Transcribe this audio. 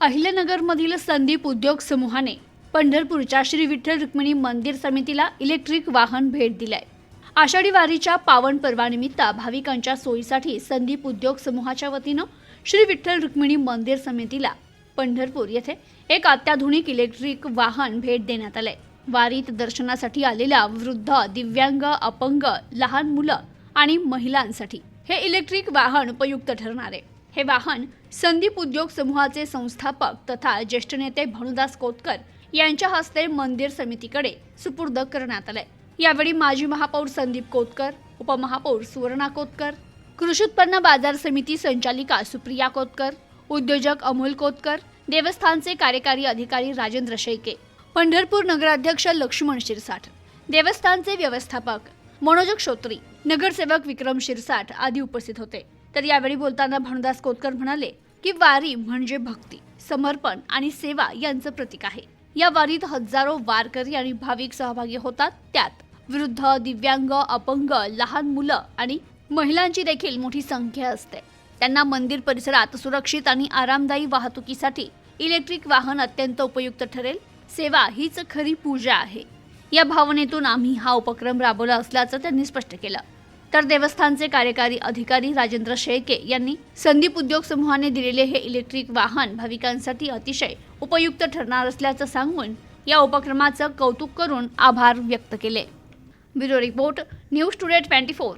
अहिल्यानगरमधील संदीप उद्योग समूहाने पंढरपूरच्या श्री विठ्ठल रुक्मिणी मंदिर समितीला इलेक्ट्रिक वाहन भेट दिलंय. आषाढी वारीच्या पावन पर्वानिमित्त भाविकांच्या सोयीसाठी संदीप उद्योग समूहाच्या वतीनं श्री विठ्ठल रुक्मिणी मंदिर समितीला पंढरपूर येथे एक अत्याधुनिक इलेक्ट्रिक वाहन भेट देण्यात आलंय. वारीत दर्शनासाठी आलेल्या वृद्ध दिव्यांग अपंग लहान मुलं आणि महिलांसाठी हे इलेक्ट्रिक वाहन उपयुक्त ठरणार आहे. हे वाहन संदीप उद्योग समूहाचे संस्थापक तथा ज्येष्ठ नेते भानुदास कोतकर यांच्या हस्ते मंदिर समितीकडे सुपूर्द करण्यात आले यावेळी माजी महापौर संदीप कोतकर उपमहापौर सुवर्णा कोतकर कृषी उत्पन्न बाजार समिती संचालिका सुप्रिया कोतकर उद्योजक अमोल कोतकर देवस्थानचे कार्यकारी अधिकारी राजेंद्र शेके पंढरपूर नगराध्यक्ष लक्ष्मण शिरसाठ देवस्थानचे व्यवस्थापक मनोजक श्रोत्री नगरसेवक विक्रम शिरसाठ आदी उपस्थित होते. तर यावेळी बोलताना भानुदास कोतकर म्हणाले की वारी म्हणजे भक्ती समर्पण आणि सेवा यांचं प्रतीक आहे. या वारीत हजारो वारकरी आणि भाविक सहभागी होतात. त्यात वृद्ध दिव्यांग अपंग लहान मुलं आणि महिलांची देखील मोठी संख्या असते. त्यांना मंदिर परिसरात सुरक्षित आणि आरामदायी वाहतुकीसाठी इलेक्ट्रिक वाहन अत्यंत उपयुक्त ठरेल. सेवा हीच खरी पूजा आहे. या भावनेतून आम्ही हा उपक्रम राबवला असल्याचं त्यांनी स्पष्ट केलं. तर देवस्थानचे कार्यकारी अधिकारी राजेंद्र शेळके यांनी संदीप उद्योग समूहाने दिलेले हे इलेक्ट्रिक वाहन भाविकांसाठी अतिशय उपयुक्त ठरणार असल्याचं सांगून या उपक्रमाचं कौतुक करून आभार व्यक्त केले. Bureau report news today twenty four.